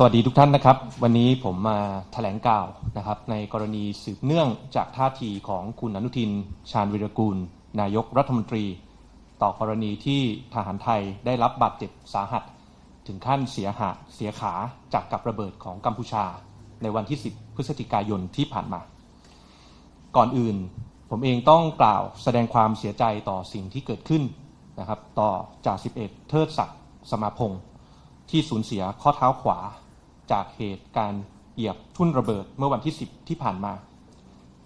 สวัสดีทุกท่านนะครับ วันนี้ผมมาแถลงข่าวนะครับ ในกรณีสืบเนื่องจากท่าทีของคุณอนุทิน ชาญวิรกูล นายกรัฐมนตรี ต่อกรณีที่ทหารไทยได้รับบาดเจ็บสาหัส ถึงขั้นเสียหาเสียขาจากกับระเบิดของกัมพูชา ในวันที่ 10 พฤศจิกายนที่ผ่านมา ก่อนอื่น ผมเองต้องกล่าวแสดงความเสียใจต่อสิ่งที่เกิดขึ้นนะครับ ต่อจ่าสิบเอกเทิดศักดิ์สมาพงศ์ที่สูญเสียข้อเท้าขวา จากเหตุการณ์เหยียบทุ่นระเบิดเมื่อวันที่ 10 ที่ผ่านมา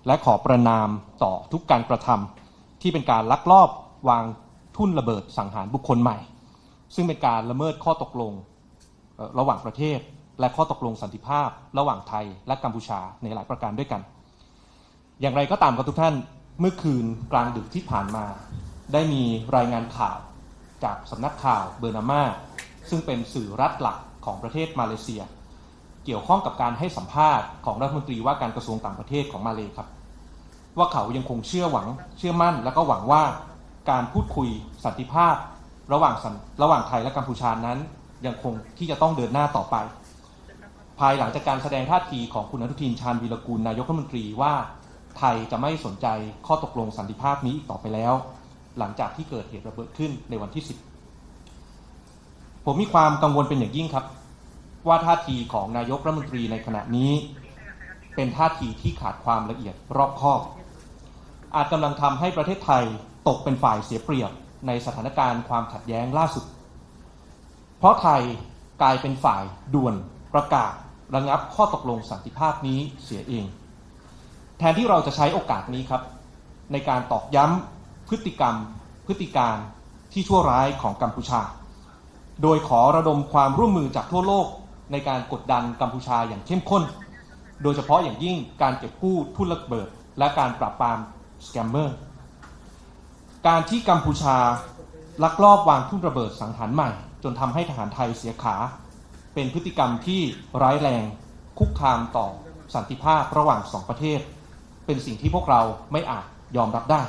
และขอประนามต่อทุกการกระทำที่เป็นการลักลอบวางทุ่นระเบิดสังหารบุคคลใหม่ ซึ่งเป็นการละเมิดข้อตกลงระหว่างประเทศ และข้อตกลงสันติภาพ ระหว่างไทยและกัมพูชาในหลายประการด้วยกัน อย่างไรก็ตามครับทุกท่านเมื่อคืนกลางดึกที่ผ่านมา ได้มีรายงานข่าวจากสำนักข่าวเบอร์นามาซึ่งเป็นสื่อรัฐหลักของประเทศมาเลเซีย เกี่ยวข้องกับการให้สัมภาษณ์ของรัฐมนตรีว่าการกระทรวงต่างประเทศของมาเลยครับ ว่าเขายังคงเชื่อหวังเชื่อมั่น และก็หวังว่าการพูดคุยสันติภาพ ระหว่างระหว่างไทยและกัมพูชานั้น ยังคงที่จะต้องเดินหน้าต่อไป ภายหลังจากการแสดงท่าทีของคุณอนุทินชาญวีรกูลนายกรัฐมนตรีว่าไทยจะไม่สนใจข้อตกลงสันติภาพนี้อีกต่อไปแล้ว หลังจากที่เกิดเหตุระเบิดขึ้นในวันที่ 10 ผมมีความกังวลเป็นอย่างยิ่งครับ ว่าท่าทีของนายกรัฐมนตรีในขณะนี้ เป็นท่าทีที่ขาดความละเอียดรอบคอบ อาจกำลังทำให้ประเทศไทยตกเป็นฝ่ายเสียเปรียบในสถานการณ์ความขัดแย้งล่าสุด เพราะไทยกลายเป็นฝ่ายด่วนประกาศระงับข้อตกลงสันติภาพนี้เสียเอง แทนที่เราจะใช้โอกาสนี้ครับ ในการตอกย้ำพฤติกรรม พฤติการที่ชั่วร้ายของกัมพูชา โดยขอระดมความร่วมมือจากทั่วโลก ในการกดดันกัมพูชาอย่างเข้มข้น โดยเฉพาะอย่างยิ่งการเก็บกู้ทุนระเบิด และการปราบปรามสแกมเมอร์ การที่กัมพูชาลักลอบวางทุ่นระเบิดสังหารใหม่ จนทำให้ทหารไทยเสียขา เป็นพฤติกรรมที่ร้ายแรง คุกคามต่อสันติภาพระหว่างสองประเทศ เป็นสิ่งที่พวกเราไม่อาจยอมรับได้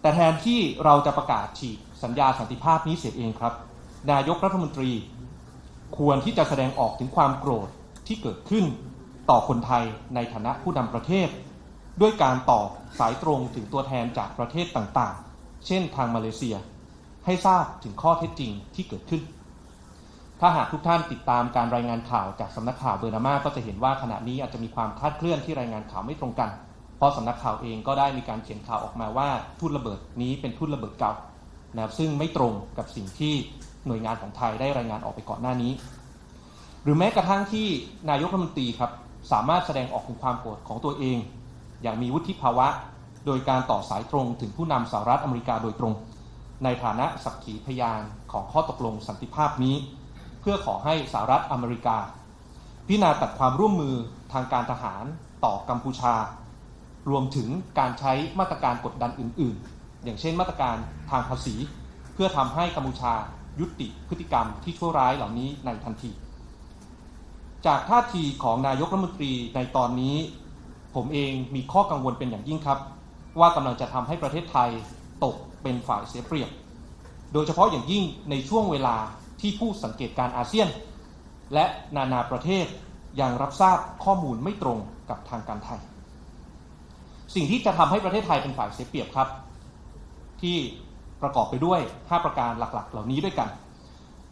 แต่แทนที่เราจะประกาศฉีกสัญญาสันติภาพนี้เสียเองครับ นายกรัฐมนตรี ควรที่จะแสดงออกถึงความโกรธที่เกิดขึ้น ต่อคนไทยในฐานะผู้นำประเทศ ด้วยการต่อสายตรงถึงตัวแทนจากประเทศต่างๆ เช่นทางมาเลเซีย ให้ทราบถึงข้อเท็จจริงที่เกิดขึ้น ถ้าหากทุกท่านติดตามการรายงานข่าวจากสำนักข่าวเบอร์นามาก็จะเห็นว่าขณะนี้อาจจะมีความคลาดเคลื่อนที่รายงานข่าวไม่ตรงกัน เพราะสำนักข่าวเองก็ได้มีการเขียนข่าวออกมาว่าทุ่นระเบิดนี้เป็นทุ่นระเบิดเก่านะครับซึ่งไม่ตรงกับสิ่งที่ หน่วยงานของไทยได้รายงานออกไปก่อนหน้านี้ หรือแม้กระทั่งที่นายกรัฐมนตรีครับสามารถแสดงออกถึงความโกรธของตัวเอง อย่างมีวุฒิภาวะ โดยการต่อสายตรงถึงผู้นำสหรัฐอเมริกาโดยตรง ในฐานะสักขีพยานของข้อตกลงสันติภาพนี้ เพื่อขอให้สหรัฐอเมริกา พิจารณาตัดความร่วมมือทางการทหารต่อกัมพูชา รวมถึงการใช้มาตรการกดดันอื่น ๆ อย่างเช่นมาตรการทางภาษี เพื่อทำให้กัมพูชา ยุติพฤติกรรมที่ชั่วร้ายเหล่านี้ในทันที จากท่าทีของนายกรัฐมนตรีในตอนนี้ ผมเองมีข้อกังวลเป็นอย่างยิ่งครับ ว่ากำลังจะทำให้ประเทศไทยตกเป็นฝ่ายเสียเปรียบ โดยเฉพาะอย่างยิ่งในช่วงเวลาที่ผู้สังเกตการอาเซียน และนานาประเทศยังรับทราบข้อมูลไม่ตรงกับทางการไทย สิ่งที่จะทำให้ประเทศไทยเป็นฝ่ายเสียเปรียบครับ ที่ ประกอบไปด้วย 5 ประการหลักๆ เหล่านี้ด้วยกัน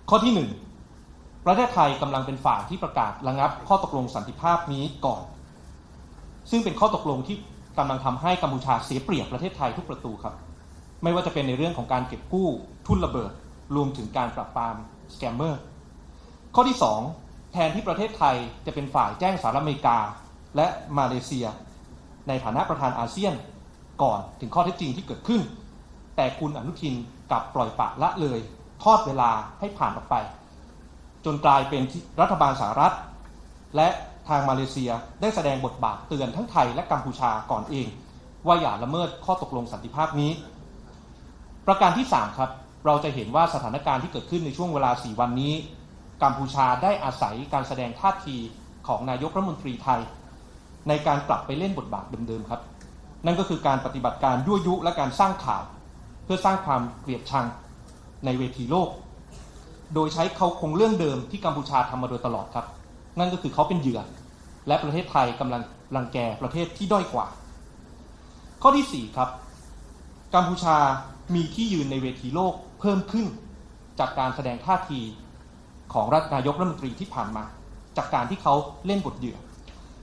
ข้อที่ 1 ประเทศไทยกำลังเป็นฝ่ายที่ประกาศระงับ ข้อตกลงสันติภาพนี้ก่อน ซึ่งเป็นข้อตกลงที่กำลังทำให้กัมพูชาเสียเปรียบประเทศไทยทุกประตูครับ ไม่ว่าจะเป็นในเรื่องของการเก็บกู้ทุนระเบิด รวมถึงการปราบปรามสแกมเมอร์ ข้อที่ 2 แทนที่ประเทศไทยจะเป็นฝ่ายแจ้งสหรัฐอเมริกาและมาเลเซีย ในฐานะประธานอาเซียนก่อนถึงข้อเท็จจริงที่เกิดขึ้น แต่คุณอนุทินกลับปล่อยปะละเลย ทอดเวลาให้ผ่านออกไป จนกลายเป็นรัฐบาลสหรัฐ และทางมาเลเซียได้แสดงบทบาทเตือนทั้งไทยและกัมพูชาก่อนเอง ว่าอย่าละเมิดข้อตกลงสันติภาพนี้ ประการที่ 3 ครับ เราจะเห็นว่าสถานการณ์ที่เกิดขึ้นในช่วงเวลา 4 วันนี้ กัมพูชาได้อาศัยการแสดงท่าทีของนายกรัฐมนตรีไทย ในการกลับไปเล่นบทบาทเดิมๆครับ นั่นก็คือการปฏิบัติการยั่วยุและการสร้างข่าว พื่อสร้างความเกลียดชังในเวทีโลก โดยใช้เขาคงเรื่องเดิมที่กัมพูชาทำมาโดยตลอดครับ นั่นก็คือเขาเป็นเหยื่อ และประเทศไทยกำลังรังแกประเทศที่ด้อยกว่า ข้อที่ 4 ครับ กัมพูชามีที่ยืนในเวทีโลกเพิ่มขึ้นจากการแสดงท่าทีของรัฐนายกรัฐมนตรีที่ผ่านมา จากการที่เขาเล่นบทเหยื่อ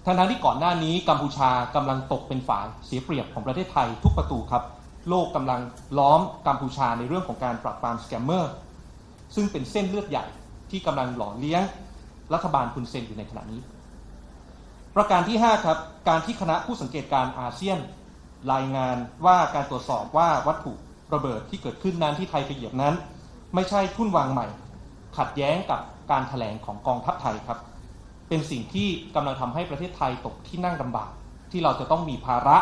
ทั้งนั้นที่ก่อนหน้านี้กัมพูชากำลังตกเป็นฝ่ายเสียเปรียบของประเทศไทยทุกประตูครับ โลกกำลังล้อมกัมพูชาในเรื่องของการปราบปรามสแกมเมอร์ ซึ่งเป็นเส้นเลือดใหญ่ที่กำลังหล่อเลี้ยงรัฐบาลคุณเซนอยู่ในขณะนี้ ประการที่ 5 ครับ การที่คณะผู้สังเกตการอาเซียน รายงานว่าการตรวจสอบว่าวัตถุระเบิดที่เกิดขึ้นนั้นที่ไทยไปเหยียบนั้น ไม่ใช่ทุ่นวางใหม่ ขัดแย้งกับการถแถลงของกองทัพไทยครับ เป็นสิ่งที่กำลังทำให้ประเทศไทยตกที่นั่งลำบาก ที่เราจะต้องมีภาระ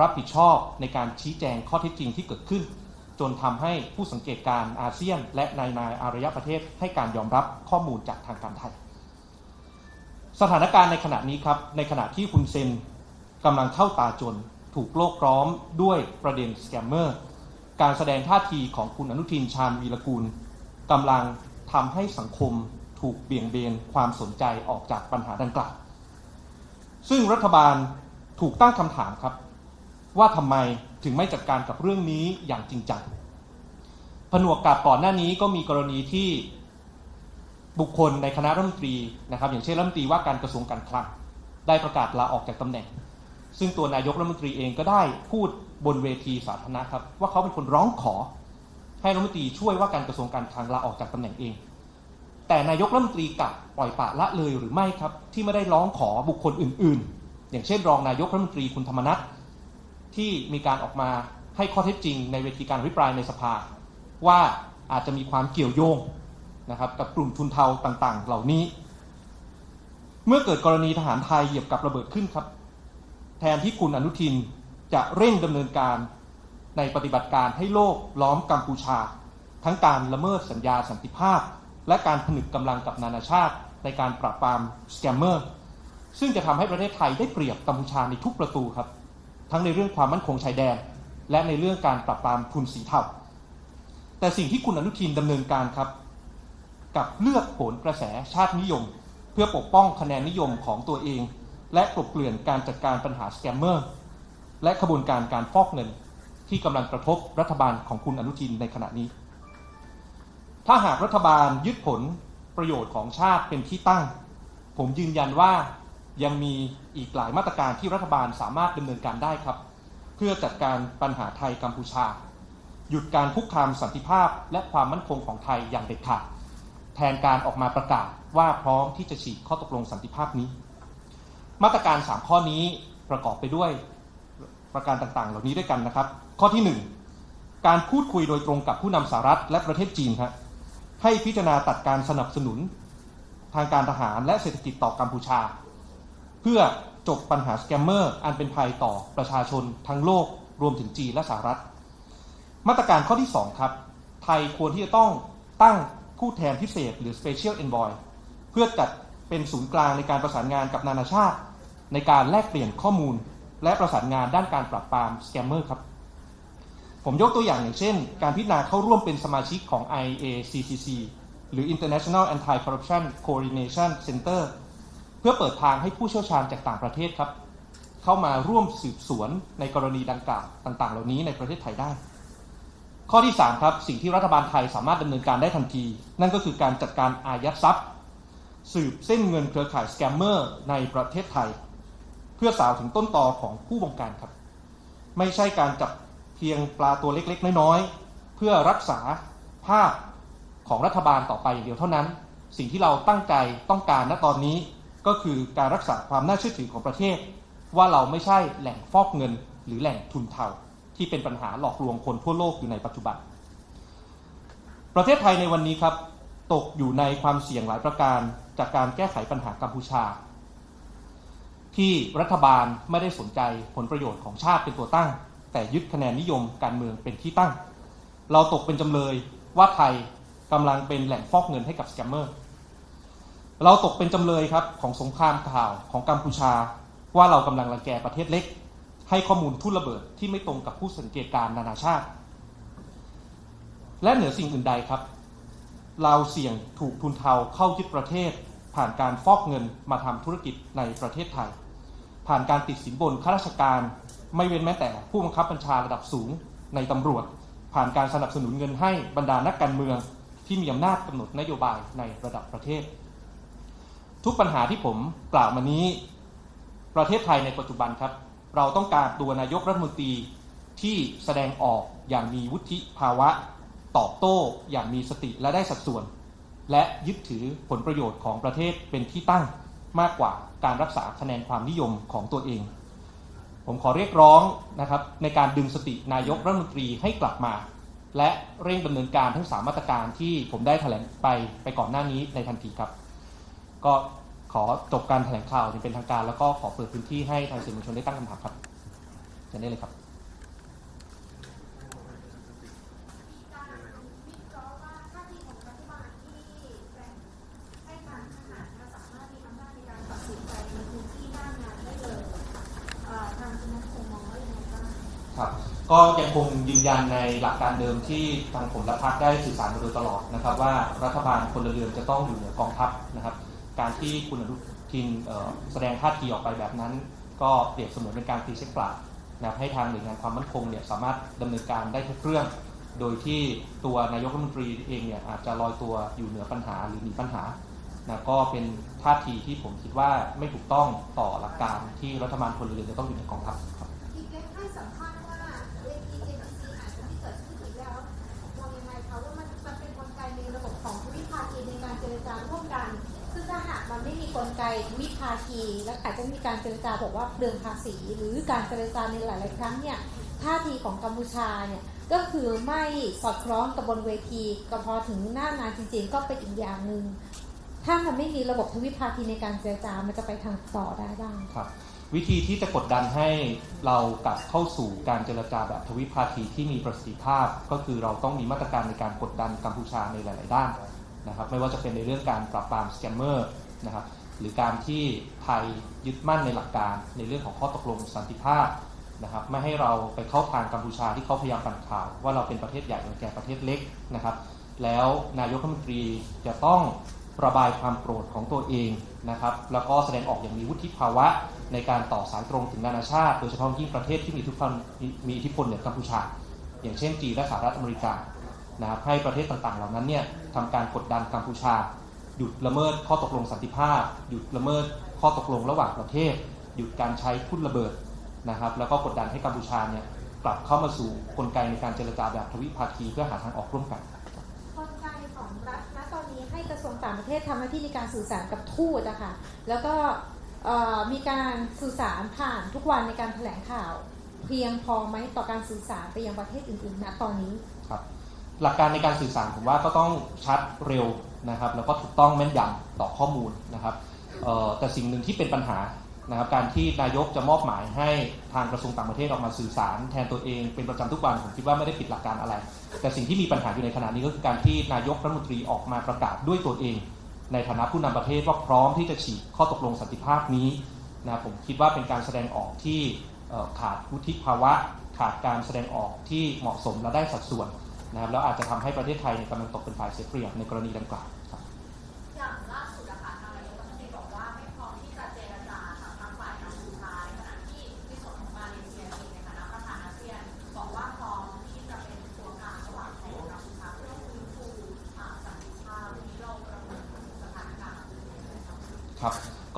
รับผิดชอบในการชี้แจงข้อเท็จจริงที่เกิดขึ้น จนทำให้ผู้สังเกตการอาเซียน และนายนายอารยประเทศให้การยอมรับข้อมูลจากทางการไทย สถานการณ์ในขณะนี้ครับในขณะที่คุณเซนกำลังเข้าตาจนถูกโลกล้อมด้วยประเด็นสแกมเมอร์การแสดงท่าทีของคุณอนุทินชาญวีรกูลกำลังทำให้สังคมถูกเบี่ยงเบนความสนใจออกจากปัญหาดังกล่าว ซึ่งรัฐบาลถูกตั้งคำถามครับ ว่าทำไมถึงไม่จัดการกับเรื่องนี้อย่างจริงจังผนวกกับก่อนหน้านี้ก็มีกรณีที่บุคคลในคณะรัฐมนตรีนะครับ อย่างเช่นรัฐมนตรีว่าการกระทรวงการคลังได้ประกาศลาออกจากตำแหน่ง ซึ่งตัวนายกรัฐมนตรีเองก็ได้พูดบนเวทีสาธารณะครับ ว่าเขาเป็นคนร้องขอ ให้รัฐมนตรีช่วยว่าการกระทรวงการคลังลาออกจากตำแหน่งเอง แต่นายกรัฐมนตรีกลับปล่อยปละละเลยหรือไม่ครับ ที่ไม่ได้ร้องขอบุคคลอื่น ๆ อย่างเช่น รองนายกรัฐมนตรีคุณธรรมนัฐ ที่มีการออกมาให้ข้อเท็จจริงในเวทีการอภิปรายในสภา ว่าอาจจะมีความเกี่ยวโยงนะครับกับกลุ่มทุนเทาต่างๆ เหล่านี้ เมื่อเกิดกรณีทหารไทยเหยียบกับระเบิดขึ้นครับ แทนที่คุณอนุทินจะเร่งดำเนินการในปฏิบัติการให้โลกล้อมกัมพูชา ทั้งการละเมิดสัญญาสันติภาพ และการผนึกกำลังกับนานาชาติ ในการปราบปรามสแกมเมอร์ซึ่งจะทำให้ประเทศไทยได้เปรียบกัมพูชาในทุกประตูครับ ทั้งในเรื่องความมั่นคงชายแดน และในเรื่องการปราบปรามทุนสีเทาแต่สิ่งที่คุณอนุทินดำเนินการครับ กับเลือกโผนกระแสชาตินิยม เพื่อปกป้องคะแนนนิยมของตัวเอง และกลบเกลื่อนการจัดการปัญหาสแกมเมอร์และขบวนการการฟอกเงินที่กำลังกระทบรัฐบาลของคุณอนุทินในขณะนี้ ถ้าหากรัฐบาลยึดผลประโยชน์ของชาติเป็นที่ตั้ง ผมยืนยันว่า ยังมีอีกหลายมาตรการที่รัฐบาลสามารถดำเนินการได้ครับ เพื่อจัดการปัญหาไทยกัมพูชา หยุดการคุกคามสันติภาพและความมั่นคงของไทยอย่างเด็ดขาดแทนการออกมาประกาศว่าพร้อมที่จะฉีกข้อตกลงสันติภาพนี้ มาตรการ 3 ข้อนี้ประกอบไปด้วยประการต่างๆ เหล่านี้ด้วยกันนะครับ ข้อที่ 1 การพูดคุยโดยตรงกับผู้นำสหรัฐและประเทศจีนครับให้พิจารณาตัดการสนับสนุน ทางการทหารและเศรษฐกิจต่อกัมพูชา เพื่อจบปัญหาสแกมเมอร์อันเป็นภัยต่อประชาชนทั้งโลกรวมถึงจีนและสหรัฐ มาตรการข้อที่ 2 ครับ ไทยควรที่จะต้องตั้งผู้แทนพิเศษหรือ Special Envoy เพื่อจัดเป็นศูนย์กลางในการประสานงานกับนานาชาติ ในการแลกเปลี่ยนข้อมูล และประสานงานด้านการปราบปรามสแกมเมอร์ครับ ผมยกตัวอย่างอย่างเช่น การพิจารณาเข้าร่วมเป็นสมาชิกของ IACCC หรือ International Anti-Corruption Coordination Center เพื่อเปิดทางให้ผู้เชี่ยวชาญจากต่างประเทศครับ เข้ามาร่วมสืบสวนในกรณีดังกล่าวต่าง ๆ เหล่านี้ในประเทศไทยได้ ข้อที่ 3 ครับสิ่งที่รัฐบาลไทยสามารถดำเนินการได้ทันที นั่นก็คือการจัดการอายัดทรัพย์ สืบเส้นเงินเครือข่ายสแกมเมอร์ในประเทศไทย เพื่อสาวถึงต้นตอของผู้บงการครับ ไม่ใช่การจับเพียงปลาตัวเล็กๆ น้อยๆเพื่อรักษาภาพของรัฐบาลต่อไปอย่างเดียวเท่านั้น สิ่งที่เราตั้งใจต้องการณตอนนี้ ก็คือการรักษาความน่าเชื่อถือของประเทศ ว่าเราไม่ใช่แหล่งฟอกเงิน หรือแหล่งทุนเทาที่เป็นปัญหาหลอกลวงคนทั่วโลกอยู่ในปัจจุบัน ประเทศไทยในวันนี้ครับตกอยู่ในความเสี่ยงหลายประการจากการแก้ไขปัญหากัมพูชา ที่รัฐบาลไม่ได้สนใจผลประโยชน์ของชาติเป็นตัวตั้ง แต่ยึดคะแนนนิยมการเมืองเป็นที่ตั้ง เราตกเป็นจำเลยว่าไทยกำลังเป็นแหล่งฟอกเงินให้กับสแกมเมอร์ เราตกเป็นจำเลยครับของสงครามข่าวของกัมพูชา ว่าเรากำลังรังแกประเทศเล็ก ให้ข้อมูลทุ่นระเบิดที่ไม่ตรงกับผู้สังเกตการนานาชาติ และเหนือสิ่งอื่นใดครับ เราเสี่ยงถูกทุนเทาเข้ายึดประเทศ ผ่านการฟอกเงินมาทำธุรกิจในประเทศไทย ผ่านการติดสินบนข้าราชการ ไม่เว้นแม้แต่ผู้บังคับบัญชาระดับสูงในตำรวจ ผ่านการสนับสนุนเงินให้บรรดานักการเมืองที่มีอำนาจกำหนดนโยบายในระดับประเทศ ทุกปัญหาที่ผมกล่าวมานี้ ประเทศไทยในปัจจุบันครับ เราต้องการตัวนายกรัฐมนตรีที่แสดงออกอย่างมีวุฒิภาวะ ตอบโต้อย่างมีสติและได้สัดส่วน และยึดถือผลประโยชน์ของประเทศเป็นที่ตั้งมากกว่าการรักษาคะแนนความนิยมของตัวเอง ผมขอเรียกร้องนะครับในการดึงสตินายกรัฐมนตรีให้กลับมา และเร่งดำเนินการทั้งสามมาตรการที่ผมได้แถลงไปไปก่อนหน้านี้ในทันทีครับ ก็ขอจบการแถลงข่าวอย่างเป็นทางการ แล้วก็ขอเปิดพื้นที่ให้ทางสื่อมวลชนได้ตั้งคำถามครับเชิญได้เลยครับการวิเคราะห์ว่าท่าทีของรัฐบาลที่แบ่งให้ทางทหารสามารถมีอำนาจในการตัดสินใจในพื้นที่หน้างานได้เลยเอ่อทางคุณนัทพงศ์มองว่ายังไงบ้างครับก็ยังคงยืนยันในหลักการเดิมที่ทางผมและพรรคได้สื่อสารมาโดยตลอดนะครับ ว่ารัฐบาลพลเรือนจะต้องอยู่เหนือกองทัพนะครับ การที่คุณอนุทินแสดงท่าทีออกไปแบบนั้น ก็เปรียบเสมือนเป็นการตีเช็คเปล่านะให้ทางหน่วยงานความมั่นคงเนี่ยสามารถดำเนินการได้ทุกเรื่อง โดยที่ตัวนายกรัฐมนตรีเองเนี่ยอาจจะลอยตัวอยู่เหนือปัญหาหรือมีปัญหานะก็เป็นท่าทีที่ผมคิดว่าไม่ถูกต้องต่อหลักการที่รัฐบาลพลเรือนจะต้องอยู่ในกองทัพ กมันไกลไกทวิภาคี และอาจจะมีการเจรจาบอกว่าเปลืองภาษี หรือการเจรจาในหลาย ๆ ครั้งเนี่ยท่าทีของกัมพูชาเนี่ยก็คือไม่สอดคล้องกับบนเวทีก็พอถึงหน้างานจริง ๆ ก็เป็นอีกอย่างหนึ่งถ้ามันไม่มีระบบทวิภาคีในการเจรจา มันจะไปทางต่อได้บ้างครับ วิธีที่จะกดดันให้เรากลับเข้าสู่การเจรจาแบบทวิภาคีที่มีประสิทธิภาพ ก็คือเราต้องมีมาตรการในการกดดันกัมพูชาในหลาย ๆ ด้านนะครับ ไม่ว่าจะเป็นในเรื่องการปราบปรามสแกมเมอร์นะครับ หรือการที่ไทยยึดมั่นในหลักการในเรื่องของข้อตกลงสันติภาพนะครับไม่ให้เราไปเข้าทางกัมพูชาที่เขาพยายามปั่นข่าว ว่าเราเป็นประเทศใหญ่แก่ประเทศเล็กนะครับ แล้วนายกรัฐมนตรีจะต้องระบายความโกรธของตัวเองนะครับแล้วก็แสดงออกอย่างมีวุฒิภาวะในการต่อสายตรงถึงนานาชาติ โดยเฉพาะยิ่งประเทศที่มีทธิพลมีอิทธิพลเหนือกัมพูชา อย่างเช่นจีนและสหรัฐอเมริกานะครับให้ประเทศต่างๆ เหล่านั้นเนี่ยทำการกดดันกัมพูชา หยุดละเมิดข้อตกลงสันติภาพ หยุดละเมิดข้อตกลงระหว่างประเทศ หยุดการใช้ทุ่นระเบิดนะครับ แล้วก็กดดันให้กัมพูชาเนี่ยกลับเข้ามาสู่กลไกในการเจรจาแบบทวิภาคีเพื่อหาทางออกร่วมกันกลไกของรัฐณตอนนี้ให้กระทรวงต่างประเทศทำหน้าที่ในการสื่อสารกับทูตนะคะแล้วก็มีการสื่อสารผ่านทุกวันในการแถลงข่าว เพียงพอไหมต่อการสื่อสารไปยังประเทศอื่นๆณตอนนี้ หลักการในการสื่อสารผมว่าก็ต้องชัดเร็วนะครับ แล้วก็ถูกต้องแม่นยำต่อข้อมูลนะครับแต่สิ่งหนึ่งที่เป็นปัญหานะครับ การที่นายกจะมอบหมายให้ทางกระทรวงต่างประเทศออกมาสื่อสาร แทนตัวเองเป็นประจำทุกวันผมคิดว่าไม่ได้ผิดหลักการอะไร แต่สิ่งที่มีปัญหาอยู่ในขณะนี้ก็คือการที่นายกรัฐมนตรีออกมาประกาศด้วยตัวเอง ในฐานะผู้นำประเทศว่าพร้อมที่จะฉีกข้อตกลงสันติภาพนี้นะผมคิดว่าเป็นการแสดงออกที่ขาดวุฒิภาวะ ขาดการแสดงออกที่เหมาะสมและได้สัดส่วน นะครับแล้วอาจจะทำให้ประเทศไทยเนี่ยกำลังตกเป็นฝ่ายเสียเปรียบในกรณีดังกล่าว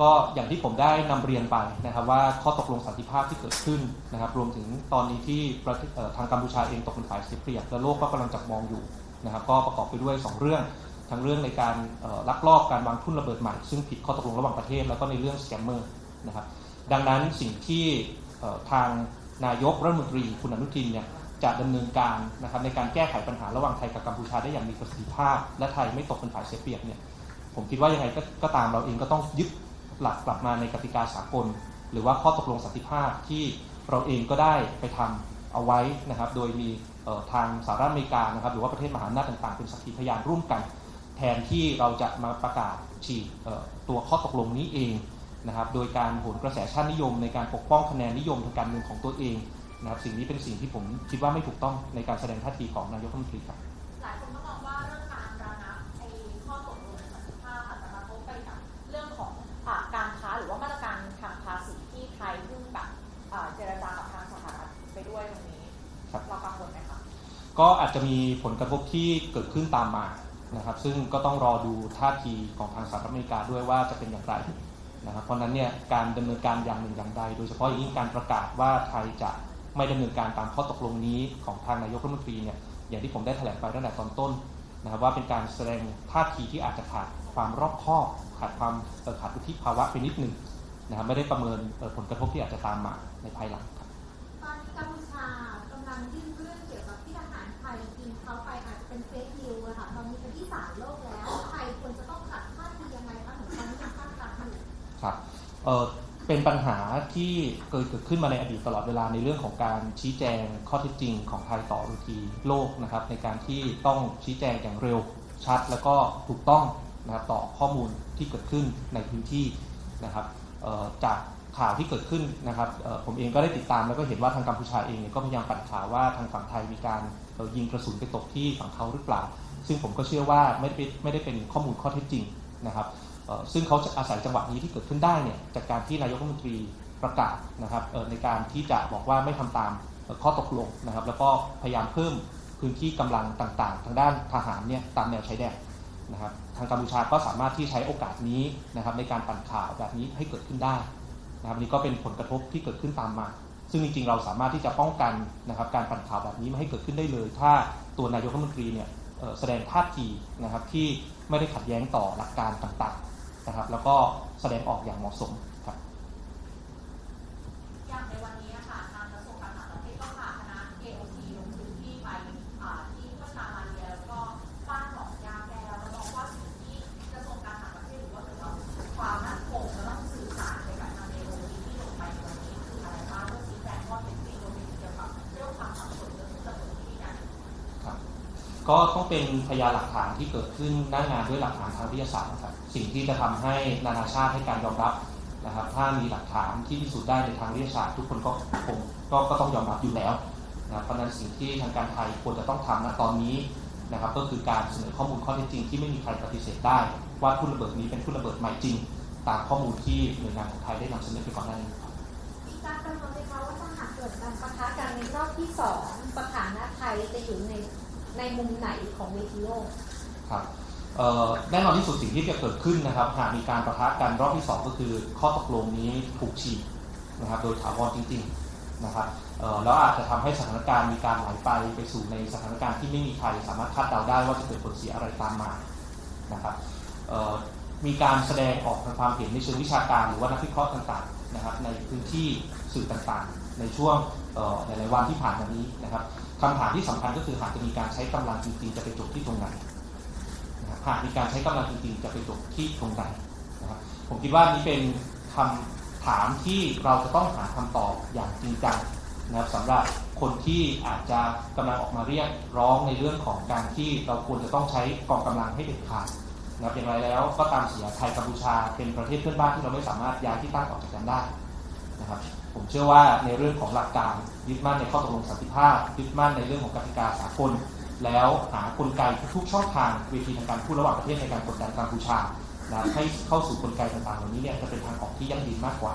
ก็อย่างที่ผมได้นำเรียนไปนะครับว่าข้อตกลงสันติภาพที่เกิดขึ้นนะครับ รวมถึงตอนนี้ที่ทางกัมพูชาเองตกเป็นฝ่ายเสียเปรียบและโลกก็กำลังจับมองอยู่นะครับ ก็ประกอบไปด้วย 2 เรื่องทั้งเรื่องในการลักลอบการวางทุ่นระเบิดใหม่ ซึ่งผิดข้อตกลงระหว่างประเทศแล้วก็ในเรื่องสแกมเมอร์นะครับดังนั้นสิ่งที่ทางนายกรัฐมนตรีคุณอนุทินเนี่ยจะดำเนินการนะครับในการแก้ไขปัญหาระหว่างไทยกับกัมพูชาได้อย่างมีประสิทธิภาพ และไทยไม่ตกเป็นฝ่ายเสียเปรียบเนี่ยผมคิดว่ายังไงกก็ตามเราเองก็ต้องยึด หลักกลับมาในกติกาสากล หรือว่าข้อตกลงสันติภาพที่เราเองก็ได้ไปทำเอาไว้นะครับ โดยมีทางสหรัฐอเมริกานะครับ หรือว่าประเทศมหาอำนาจต่างๆ เป็นสักขีพยานร่วมกัน แทนที่เราจะมาประกาศฉีกตัวข้อตกลงนี้เองนะครับ โดยการโหนกระแสชาตินิยม ในการปกป้องคะแนนนิยมทางการเมืองของตัวเองนะครับ สิ่งนี้เป็นสิ่งที่ผมคิดว่าไม่ถูกต้องในการแสดงท่าทีของนายกรัฐมนตรีครับ หลายคนก็มองว่าเรื่องการระงับไอ้ ก็อาจจะมีผลกระทบที่เกิดขึ้นตามมานะครับ ซึ่งก็ต้องรอดูท่าทีของทางสหรัฐอเมริกาด้วยว่าจะเป็นอย่างไรนะครับ เพราะนั้นเนี่ยการดำเนินการอย่างหนึ่งอย่างใด โดยเฉพาะอย่างยิ่งการประกาศว่าไทยจะไม่ดำเนินการตามข้อตกลงนี้ของทางนายกรัฐมนตรีเนี่ยอย่างที่ผมได้แถลงไปตั้งแต่ตอนต้นนะครับว่าเป็นการแสดงท่าทีที่อาจจะขาดความรอบคอบขาดความเออขาดวุฒิภาวะไปนิดหนึ่งนะครับไม่ได้ประเมินผลกระทบที่อาจจะตามมาในภายหลัง เป็นปัญหาที่เกิดเกิดขึ้นมาในอดีตตลอดเวลาในเรื่องของการชี้แจงข้อเท็จจริงของไทยต่อเวทีโลกนะครับ ในการที่ต้องชี้แจงอย่างเร็วชัด แล้วก็ถูกต้องนะครับต่อข้อมูลที่เกิดขึ้นในพื้นที่นะครับจากข่าวที่เกิดขึ้นนะครับผมเองก็ได้ติดตามแล้วก็เห็นว่าทางกัมพูชาเองเก็พยายามปั่นข่าวว่าทางฝั่งไทยมีการยิงกระสุนไปตกที่ฝั่งเขาหรือเปล่า ซึ่งผมก็เชื่อว่าไม่ได้เป็นไม่ได้เป็นข้อมูลข้อเท็จจริงนะครับ ซึ่งเขาจะอาศัยจังหวะนี้ที่เกิดขึ้นได้เนี่ยจากการที่นายกรัฐมนตรีประกาศนะครับในการที่จะบอกว่าไม่ทำตามข้อตกลงนะครับ แล้วก็พยายามเพิ่มพื้นที่กำลังต่างๆ ทางด้านทหารเนี่ยตามแนวชายแดนนะครับทางกัมพูชาก็สามารถที่ใช้โอกาสนี้นะครับในการปั่นข่าวแบบนี้ให้เกิดขึ้นได้นะครับนี่ก็เป็นผลกระทบที่เกิดขึ้นตามมา ซึ่งจริงๆเราสามารถที่จะป้องกันนะครับการปั่นข่าวแบบนี้ไม่ให้เกิดขึ้นได้เลย ถ้าตัวนายกรัฐมนตรีเนี่ยแสดงท่าทีนะครับที่ไม่ได้ขัดแย้งต่อหลักการต่างๆ นะครับ แล้วก็แสดงออกอย่างเหมาะสมครับอย่างในวันนี้อะค่ะทางกระทรวงการต่างประเทศก็พาคณะ AOC ลงพื้นที่ไปอ่าที่ประชามาเลียแล้วก็บ้านหนองยาแก้วแล้วมองว่าสิ่งที่กระทรวงการต่างประเทศหรือว่าเกี่ยวกับความมั่นคงจะต้องสื่อสารไปกับทาง AOC ที่ลงไปในวันนี้คืออะไรบ้างเพื่อชี้แจงข้อเท็จจริงรวมถึงเกี่ยวกับเรื่องความสับสนเรื่องระบบที่มีการครับก็ต้องเป็นพยานหลักฐานที่เกิดขึ้นหน้างานด้วยหลักฐานทางวิทยาศาสตร์นะครับ สิ่งที่จะทำให้นานาชาติให้การยอมรับนะครับ ถ้ามีหลักฐานที่พิสูจน์ได้ในทางวิทยาศาสตร์ทุกคนก็คงก็ก็ต้องยอมรับอยู่แล้วนะครับเพราะฉะนั้นสิ่งที่ทางการไทยควรจะต้องทำณตอนนี้นะครับ ก็คือการเสนอข้อมูลข้อเท็จจริงที่ไม่มีใครปฏิเสธได้ว่าทุ่นระเบิดนี้เป็นทุ่นระเบิดใหม่จริง ตามข้อมูลที่หน่วยงานของไทยได้นำเสนอไปก่อนหน้านี้ครับมีการกำหนดไหมคะว่าถ้าหากเกิดการปะทะกันในรอบที่สองสถานะไทยจะอยู่ในในมุมไหนของเวทีโลกครับเอ่อ แน่นอนที่สุดสิ่งที่จะเกิดขึ้นนะครับ หากมีการประทะกันรอบที่ 2 ก็คือข้อตกลงนี้ถูกฉีกนะครับ โดยถาวรจริง ๆนะครับเอ่อแล้วอาจจะทำให้สถานการณ์มีการไหลไปไปสู่ในสถานการณ์ที่ไม่มีใครสามารถคาดเดาได้ว่าจะเกิดผลเสียอะไรตามมานะครับมีการแสดงออกทางความเห็นในเชิงวิชาการหรือว่านักวิเคราะห์ต่างๆนะครับ ในพื้นที่สื่อต่างๆ ในช่วงหลายๆวันที่ผ่านมานี้นะครับคำถามที่สำคัญก็คือหากจะมีการใช้กำลังจริงๆจะไปจบที่ตรงไหนน หากมีการใช้กำลังจริงๆ จะไปจบที่ตรงไหนนะครับผมคิดว่านี่เป็นคำถามที่เราจะต้องหาคำตอบอย่างจริงจังนะครับสำหรับคนที่อาจจะกำลังออกมาเรียกร้องในเรื่องของการที่เราควรจะต้องใช้กองกำลังให้เด็ดขาดนะครับอย่างไรแล้วก็ตามเสียไทยกัมพูชาเป็นประเทศเพื่อนบ้านที่เราไม่สามารถย้ายที่ตั้งออกจากกันได้นะครับผมเชื่อว่าในเรื่องของหลักการยึดมั่นในข้อตกลงสันติภาพยึดมั่นในเรื่องของกติกาสากล แล้วหากลไกทุกช่องทางเวทีทางการพูดระหว่างประเทศในการกดดันกัมพูชานะให้เข้าสู่กลไกต่างๆเหล่านี้เนี่ยจะเป็นทางออกที่ยั่งยืนมากกว่า